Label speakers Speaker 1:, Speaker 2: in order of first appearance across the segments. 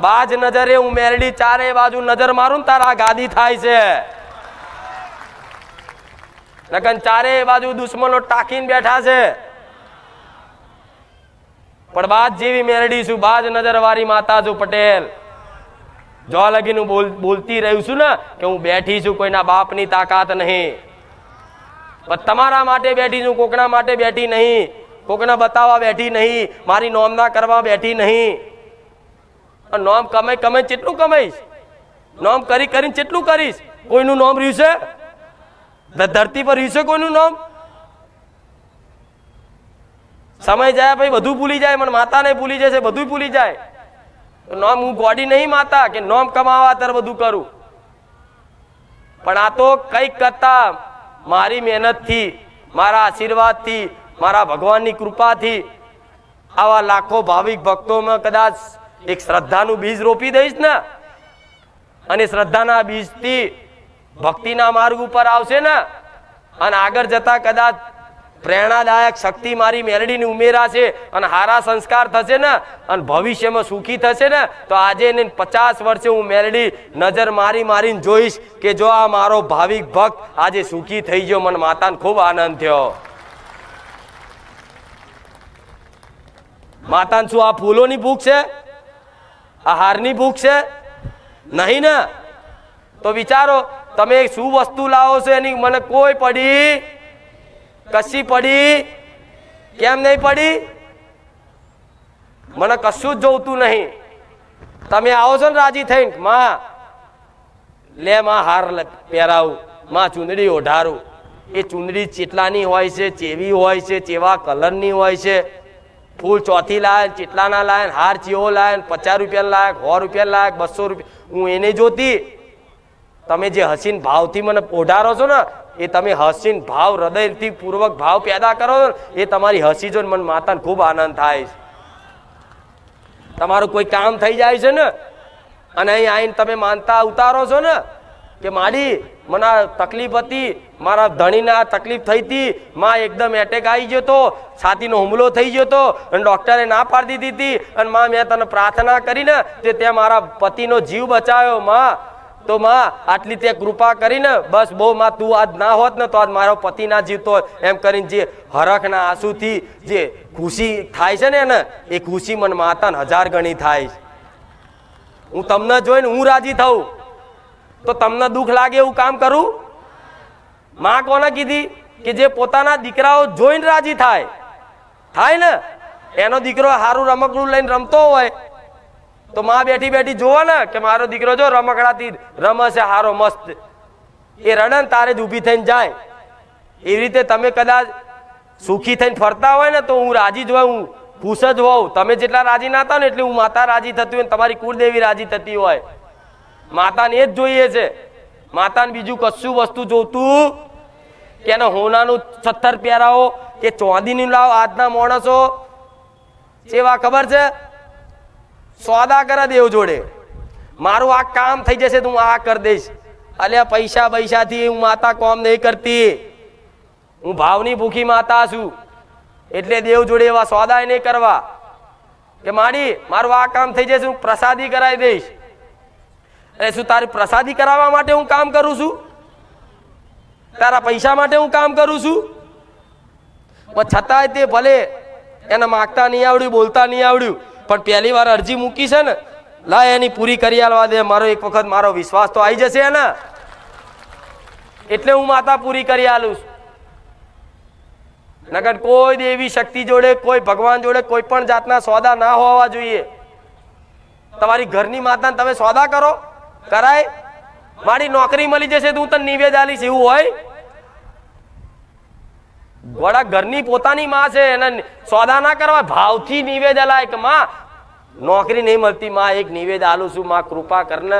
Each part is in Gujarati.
Speaker 1: બાજ નજરે હું મેરડી ચારે બાજુ નજર મારું તારા ગાદી થાય છે. લગન ચારે બાજુ દુશ્મનો ટાંકીને બેઠા છે. પણ બાજ જેવી મેરડી છું, બાજ નજર વાળી માતા છું પટેલ. જો લગીનું બોલ, બોલતી રહ્યું છું ને, કે હું બેઠી છું, કોઈના બાપની તાકાત નહીં. પણ તમારા માટે બેઠી છું, કોકના માટે બેઠી નહીં. કોકના બતાવવા બેઠી નહીં, મારી નોમના કરવા બેઠી નહીં. નોમ કમાઈ કમાઈ કેટલું કમાઈશ? નોમ કરી કરીને કેટલું કરીશ? કોઈનું નોમ રહ્યું છે? ધરતી પર રહ્યું છે કોઈનું નોમ? સમય જાય પછી બધું ભૂલી જાય, મને માતાને ભૂલી જશે બધું ભૂલી જાય. નોમ હું ગોડી નહીં માતા કે નોમ કમાવા ત્યારે બધું કરું. પણ આ તો કંઈક કરતા મારી મહેનતથી, મારા આશીર્વાદથી, મારા ભગવાનની કૃપાથી આવા લાખો ભાવિક ભક્તોમાં કદાચ એક શ્રદ્ધાનું બીજ રોપી દઈશ ને, અને શ્રદ્ધાના બીજથી ભક્તિના માર્ગ ઉપર આવશે ને, અને આગળ જતા કદાચ પ્રેરણાદાયક શક્તિ મારી મેલડીની ઉમેરાશે અને હારા સંસ્કાર થશે ને, અને ભવિષ્યમાં સુખી થશે ને, તો આજે એને પચાસ વર્ષે હું મેલડી નજર મારી મારીને જોઈશ કે જો આ મારો ભાવિક ભક્ત આજે સુખી થઈ ગયો, મને માતાને ખૂબ આનંદ થયો. માતાને શું આ ફૂલોની ભૂખ છે? આ હારની ભૂખ છે? નહીં ને? તો વિચારો, તમે શું વસ્તુ લાવો છો એની? મને કોઈ પડી? કશી પડી? કેમ નહીં પડી? મને કશું જ જોવતું નહીં. તમે આવો છો ને રાજી થઈને, માં, લે માં હાર પહેરાવું. માં ચૂંદડી ઓઢારું. એ ચૂંદડી ચેટલાની હોય છે, ચેવી હોય છે, ચેવા કલરની હોય છે? ફૂલ ચોથી લાયન ચીટલાના લાયન હાર ચીઓ લાયન પચાસ રૂપિયા લાયક સો રૂપિયા લાયક બસો રૂપિયા. હું એને જોતી. તમે જે હસીન ભાવથી મને ઓઢારો છો ને, એ તમે હસીન ભાવ, હૃદયથી પૂર્વક ભાવ પેદા કરો એ તમારી હસી જો મને માતાને ખૂબ આનંદ થાય છે. તમારું કોઈ કામ થઈ જાય છે ને, અને અહીં આવીને તમે માનતા ઉતારો છો ને કે માડી મને તકલીફ હતી, મારા ધણીને આ તકલીફ થઈ હતી, માં એકદમ એટેક આવી ગયો હતો છાતીનો હુમલો થઈ ગયો હતો અને ડૉક્ટરે ના પાડી દીધી હતી, અને માં, મેં તને પ્રાર્થના કરીને તે તે મારા પતિનો જીવ બચાવ્યો, માં. તો માં, આટલી તે કૃપા કરીને, બસ બહુ, માં, તું આજ ના હોત ને, તો આજ મારો પતિ ના જીવતો એમ કરીને જે હરખના આંસુથી જે ખુશી થાય છે ને એને, એ ખુશી મને માતાને હજાર ગણી થાય હું તમને જોઈને હું રાજી થઉં. તો તમને દુઃખ લાગે એવું કામ કરું? માં કોને કીધી કે જે પોતાના દીકરાઓ જોઈને રાજી થાય. થાય ને? એનો દીકરો સારું રમકડું લઈને રમતો હોય. તો માં બેઠી બેઠી જોવો ને કે મારો દીકરો જો રમકડાથી રમે છે હારો, મસ્ત. એ રડન તારે જ ઊભી થઈને જાય. એવી રીતે તમે કદાચ સુખી થઈને ફરતા હોય ને તો હું રાજી જ હોય હું ખુશ જ હોઉં. તમે જેટલા રાજી ના હતા ને એટલે હું માતા રાજી થતી હોય તમારી કુળદેવી રાજી થતી હોય. માતાને એ જ જોઈએ છે. માતાને બીજું કશું વસ્તુ જોતું કે એને હોનાનું સત્તર પહેરાવો, કે ચોંદીનું લાવો આજના માણસો. સેવા ખબર છે? સોદા કરે દેવ જોડે. મારું આ કામ થઈ જશે તો હું આ કરી દઈશ. અલ્યા પૈસા પૈસાથી હું માતા કોમ નહીં કરતી. હું ભાવની ભૂખી માતા છું. એટલે દેવ જોડે એવા સોદા નહીં કરવા. કે માડી, મારું આ કામ થઈ જશે, હું પ્રસાદી કરાવી દઈશ. એટલે શું તારી પ્રસાદી કરાવવા માટે હું કામ કરું છું? તારા પૈસા માટે હું કામ કરું છું? પણ છતાંય તે ભલે એને માગતા નહીં આવડ્યું, બોલતા નહીં આવડ્યું, પણ પહેલી વાર અરજી મૂકી છે ને લા એની પૂરી કરી આલવા દે, મારો એક વખત મારો વિશ્વાસ તો આવી જશે ને એટલે હું માતા પૂરી કરી આલું છું. નગર કોઈ દેવી શક્તિ જોડે, કોઈ ભગવાન જોડે, કોઈ પણ જાતના સોદા ના હોવા જોઈએ. તમારી ઘરની માતાને તમે સોદા કરો. કરાય? મારી નોકરી મળી જશે તો તને નિવેદ આલીશ એવું હોય? વડા ઘરની પોતાની માં છે, એને સોદા ના કરવા, ભાવથી નિવેદ અલાય કે માં. નોકરી નહીં મળતી માં, એક નિવેદ આલું છું, માં કૃપા કરને.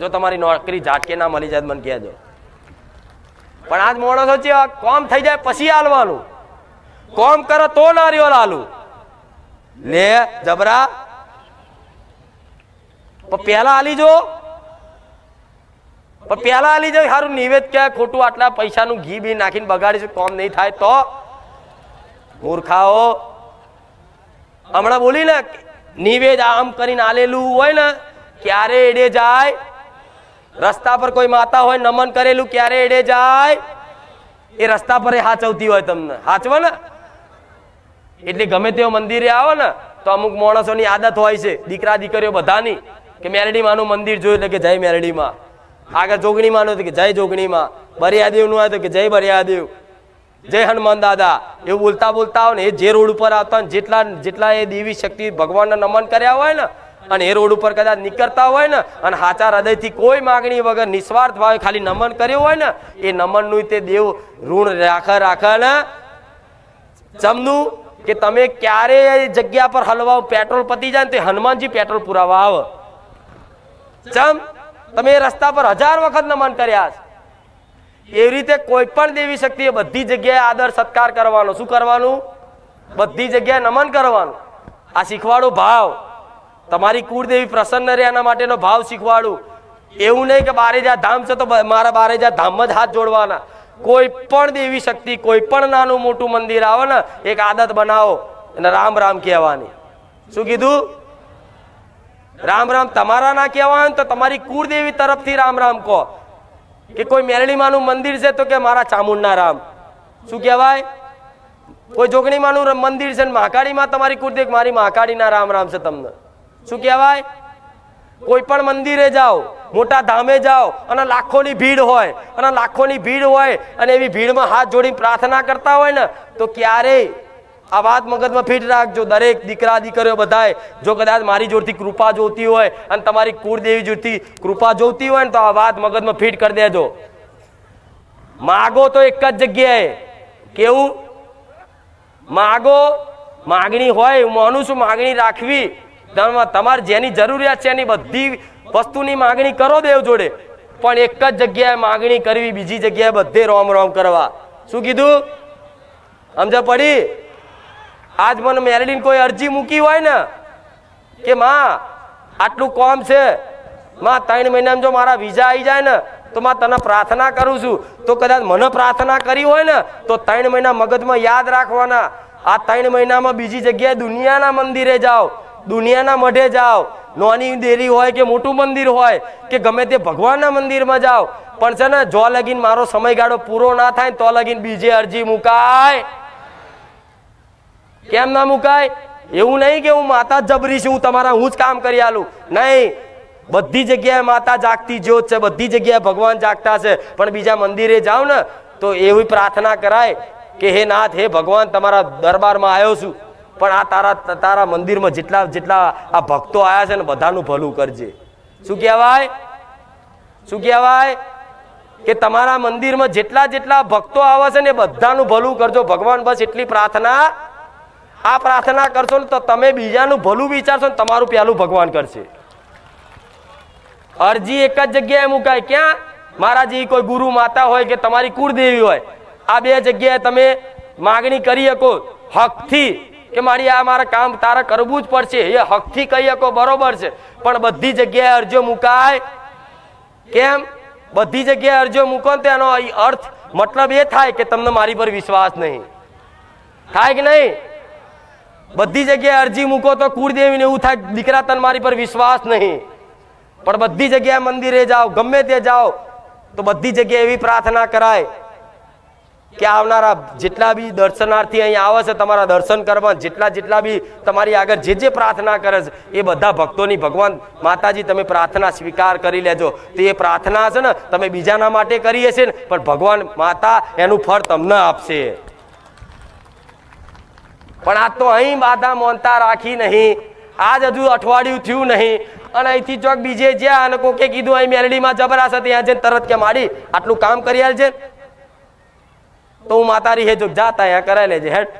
Speaker 1: જો તમારી નોકરી ઝાટકે ના મળી જાય મને કહેજો. પણ આજ માણસો છે કોમ થઈ જાય, પછી હાલવાનું કોમ કરો તો નારિયોલ હાલું લે જબરા પણ પહેલા આલી જો. પણ આલી જાય સારું નિવેદ કે ખોટું આટલા પૈસાનું ઘી બી નાખીને બગાડીશું, કોમ નહીં થાય તો. મૂર્ખાઓ. હમણાં બોલી ને, નિવેદ આમ કરીને આલેલું હોય ને, ક્યારે એડે જાય? રસ્તા પર કોઈ માતા હોય, નમન કરેલું, ક્યારે એડે જાય? એ રસ્તા પર હાચવતી હોય તમને. હાચવો ને? એટલે ગમે તેવો મંદિરે આવો ને, તો અમુક માણસોની આદત હોય છે. દીકરા દીકરીઓ બધાની. કે મેરડીમાં નું મંદિર જોયું એટલે કે જય મેરડીમાં. આગળ જોગણીમાં માનું તો કે જય જોગણીમાં. બરિયાદેવનું હોય તો કે જય બરિયાદેવ. જય હનુમાન દાદા. એવું બોલતા બોલતા હોય ને એ જે રોડ ઉપર આવતા ને જેટલા જેટલા એ દેવી શક્તિ ભગવાનને નમન કર્યા હોય ને, અને એ રોડ ઉપર કદાચ નીકળતા હોય ને, અને હાચા હૃદયથી કોઈ માગણી વગર નિસ્વાર્થ ભાવે ખાલી નમન કર્યું હોય ને, એ નમનનું તે દેવ ઋણ રાખે રાખે ને જમનું કે તમે ક્યારે જગ્યા પર હલવાઓ, પેટ્રોલ પતી જાય ને તો હનુમાનજી પેટ્રોલ પુરાવા આવે. ચમ, તમે રસ્તા પર હજાર વખત નમન કર્યા છે. એવી રીતે કોઈ પણ દેવી શક્તિએ બધી જગ્યાએ આદર સત્કાર કરવાનો. શું કરવાનું? બધી જગ્યાએ નમન કરવાનું. આ શીખવાડો ભાવ. તમારી કુળદેવી પ્રસન્ન રહે એના માટેનો ભાવ શીખવાડું. એવું નહીં કે બારેજા ધામ છે તો મારા મારા બારેજા ધામ જ હાથ જોડવાના. કોઈ પણ દેવી શક્તિ, કોઈ પણ નાનું મોટું મંદિર આવે ને, એક આદત બનાવો. અને રામ રામ કહેવાની. શું કીધું? રામ રામ તમારા ના કહેવા ને તો તમારી કુળદેવી તરફથી રામ રામ કહો. કે કોઈ મેરળીમાનું મંદિર છે તો કે મારા ચામુંડના રામ. શું કહેવાય? કોઈ જોગણીમાનું મંદિર છે ને મહાકાળીમાં તમારી કુળદેવ, મારી મહાકાળીના રામ રામ છે તમને. શું કહેવાય? કોઈ પણ મંદિરે જાઓ, મોટા ધામે જાઓ, અને લાખોની ભીડ હોય, અને લાખોની ભીડ હોય, અને એવી ભીડમાં હાથ જોડીને પ્રાર્થના કરતા હોય ને, તો ક્યારેય આ વાત મગજમાં ફિટ રાખજો દરેક દીકરા, દીકરીઓ બધાય જો કદાચ મારી જોડથી કૃપા જોતી હોય અને તમારી કુળદેવી જોડથી કૃપા જોતી હોય ને તો આ વાત મગજમાં ફિટ કરી દેજો. માગો તો એક જ જગ્યાએ. કેવું? માગો, માગણી હોય, હું માનું છું માગણી રાખવી. તમા- તમારે જેની જરૂરિયાત છે એની બધી વસ્તુની માગણી કરો દેવ જોડે. પણ એક જ જગ્યાએ માગણી કરવી, બીજી જગ્યાએ બધે રોમ રોમ કરવા. શું કીધું? સમજ પડી? આજ મને મેરડીને કોઈ અરજી મૂકી હોય ને કે માં, આટલું કોમ છે. માં, ત્રણ મહિનામાં જો મારા વિઝા આવી જાય ને, તો માં તને પ્રાર્થના કરું છું. તો કદાચ મને પ્રાર્થના કરી હોય ને, તો ત્રણ મહિના મગજમાં યાદ રાખવાના. આ ત્રણ મહિનામાં બીજી જગ્યાએ દુનિયાના મંદિરે જાઓ. દુનિયાના મઢે જાઓ. નોની દેરી હોય કે મોટું મંદિર હોય, કે ગમે તે ભગવાનના મંદિરમાં જાઓ. પણ છે ને, જો લગીન મારો સમયગાળો પૂરો ના થાય તો લગીન બીજે અરજી મુકાય. કેમ ના મુકાય? એવું નહીં કે હું માતા જબરી છું, હું તમારા, હું જ કામ કરી આલું. નહીં. બધી જગ્યાએ માતા જાગતી જ્યોત છે, બધી જગ્યાએ ભગવાન જાગતા છે. પણ બીજા મંદિરે જાઓ ને, તો એવી પ્રાર્થના કરાય કે હે નાથ, હે ભગવાન, તમારા દરબારમાં આવ્યો છું. પણ આ તારા તારા મંદિરમાં જેટલા જેટલા આ ભક્તો આવ્યા છે ને, બધાનું ભલું કરજે. શું કહેવાય? શું કહેવાય? કે તમારા મંદિરમાં જેટલા જેટલા ભક્તો આવે છે ને બધાનું ભલું કરજો. ભગવાન બસ એટલી પ્રાર્થના આ પ્રાર્થના કરશો ને તો તમે બીજાનું ભલું વિચારશો ને તમારું પહેલું ભગવાન કરશે. અરજી એક જ જગ્યાએ મુકાય. ક્યાં? મારા જે કોઈ ગુરુ માતા હોય કે તમારી કુળદેવી હોય. આ બે જગ્યાએ તમે માગણી કરી શકો. હકથી કે મારી આ મારા કામ તારે કરવું જ પડશે. એ હકથી કહી શકો, બરોબર છે. પણ બધી જગ્યાએ અરજીઓ મુકાય. કેમ? બધી જગ્યાએ અરજીઓ મૂકો ને તેનો અર્થ મતલબ એ થાય કે તમને મારી પર વિશ્વાસ નહીં. થાય કે નહીં? બધી જગ્યાએ અરજી મૂકો તો કુળદેવીને એવું થાય, દીકરા તન મારી પર વિશ્વાસ નહીં. પણ બધી જગ્યાએ મંદિરે જાઓ, ગમે તે જાઓ, તો બધી જગ્યાએ એવી પ્રાર્થના કરાય કે આવનારા જેટલા બી દર્શનાર્થી અહીં આવે છે, તમારા દર્શન કરવા, જેટલા જેટલા બી તમારી આગળ જે જે પ્રાર્થના કરે છે, એ બધા ભક્તોની ભગવાન માતાજી, તમે પ્રાર્થના સ્વીકાર કરી લેજો. તો એ પ્રાર્થના છે ને, તમે બીજાના માટે કરી હશે ને, પણ ભગવાન માતા એનું ફળ તમને આપશે. પણ આ તો અહીં બાધા મોનતા રાખી નહીં. આજ હજુ અઠવાડિયું થયું નહીં. અને અહીંથી ચોક બીજે જ્યાં અને કોકે કીધું, અહીં મેલડીમાં જબરાશ ત્યાં જઈને તરત કે માડી, આટલું કામ કરી આલજે. તો હું માતારી હે જો જાતા અહીંયા કરાવી લેજે હેઠ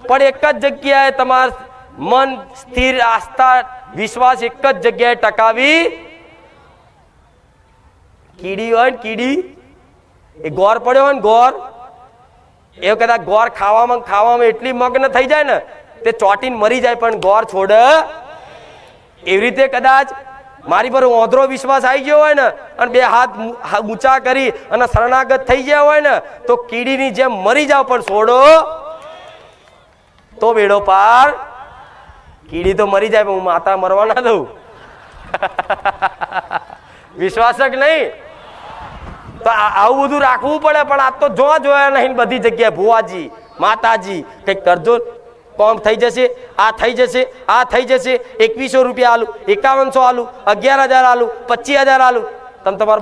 Speaker 1: પણ એક જ જગ્યાએ તમાર મન સ્થિર, આસ્થા, વિશ્વાસ એક જ જગ્યાએ ટકાવી. કીડી હોય ને કીડી, એ ગોર પડ્યો હોય ને ગોર એ કદાચ ગોર ખાવામાં ખાવામાં એટલી મગ્ન થઈ જાય ને, તે ચોટીને મરી જાય. પણ ગોર છોડ, એવી રીતે કદાચ મારી પર ઓંધરો વિશ્વાસ આવી ગયો હોય ને, અને બે હાથ ઊંચા કરી અને શરણાગત થઈ ગયા હોય ને, તો કીડીની જેમ મરી જાવ પણ છોડો, તો બેડો પાર. કીડી તો મરી જાય, પણ હું માતા મરવા ના દઉં. વિશ્વાસક નહીં. તો આવું બધું રાખવું પડે, પણ આ તો જોવા જોયા નહીં બધી જગ્યાએ. ભુવાજી, માતાજી, કંઈક કરજો. કોમ થઈ જશે, આ થઈ જશે, આ થઈ જશે. એકવીસો રૂપિયા આલુ, એકાવનસો આલુ, અગિયાર હજાર આલુ, પચીસ હજાર આલુ. તમે તમારા